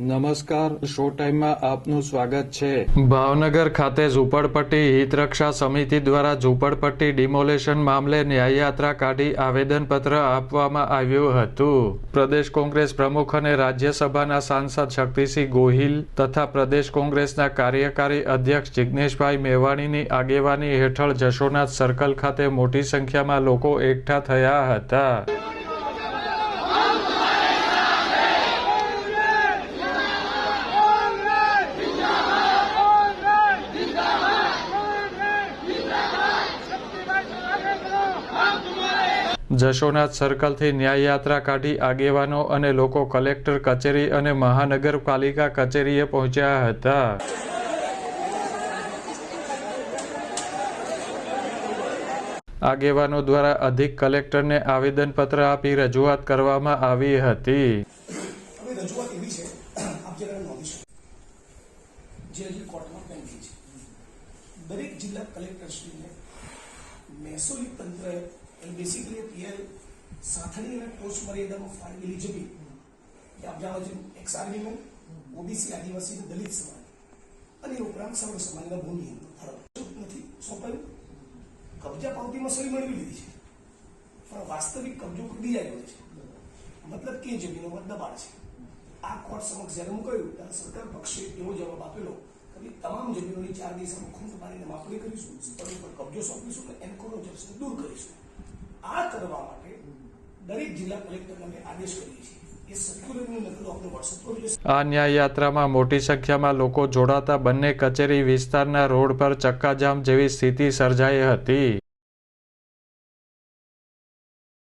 નમસ્કાર, શો ટાઈમમાં આપનું સ્વાગત છે. ભાવનગર ખાતે ઝૂંપડપટ્ટી હિતરક્ષા સમિતિ દ્વારા ઝૂંપડપટ્ટી ડિમોલેશન મામલે ન્યાયયાત્રા કાઢી આવેદનપત્ર આપવામાં આવ્યું હતું. પ્રદેશ કોંગ્રેસ પ્રમુખ અને રાજ્યસભાના સાંસદ શક્તિસિંહ ગોહિલ તથા પ્રદેશ કોંગ્રેસના કાર્યકારી અધ્યક્ષ જિજ્ઞેશભાઈ મેવાણીની આગેવાની હેઠળ જશોનાથ સર્કલ ખાતે મોટી સંખ્યામાં લોકો એકઠા થયા હતા. જશોનાથ સર્કલથી ન્યાયયાત્રા કાઢી આગેવાનો અને લોકો કલેક્ટર કચેરી અને મહાનગરપાલિકા કચેરીએ પહોંચ્યા હતા. આગેવાનો દ્વારા અધિક કલેક્ટરને આવેદનપત્ર આપી રજૂઆત કરવામાં આવી હતી. દરેક જિલ્લા કલેક્ટરશ્રીને મહેસૂલી તંત્રએ બેસિકલી પીએલ સાથણી અને પોસ્ટ મર્યાદામાં ફાળવેલી જમીન કે આપ જાણો છો એક્સ આર્મીમેન ઓબીસી આદિવાસી અને દલિત સમાજ અને એ ઉપરાંત સર્વ સમાજના ભૂમિ ફરક નથી સોંપાયું કબજા પાવતીમાં સહી મેળવી લીધી છે પણ વાસ્તવિક કબજો કદી આવ્યો છે મતલબ કે જમીનોમાં દબાણ છે આ કોર્ટ સમક્ષ જ્યારે મુકાયું ત્યારે સરકાર પક્ષે એવો જવાબ આપેલો કે તમામ જમીનોની ચાર દિવસમાં ખૂંટ મારીને માપણી કરીશું સ્થળ કબજો સોંપીશું અને એન્ક્રોચર્સને દૂર કરીશું આ કરવા માટે દરેક જિલ્લા કલેક્ટરને આદેશ કરીએ છીએ આ ન્યાયયાત્રામાં મોટી સંખ્યામાં લોકો જોડાતા બંને કચેરી વિસ્તારના રોડ પર ચક્કાજામ જેવી સ્થિતિ સર્જાઈ હતી.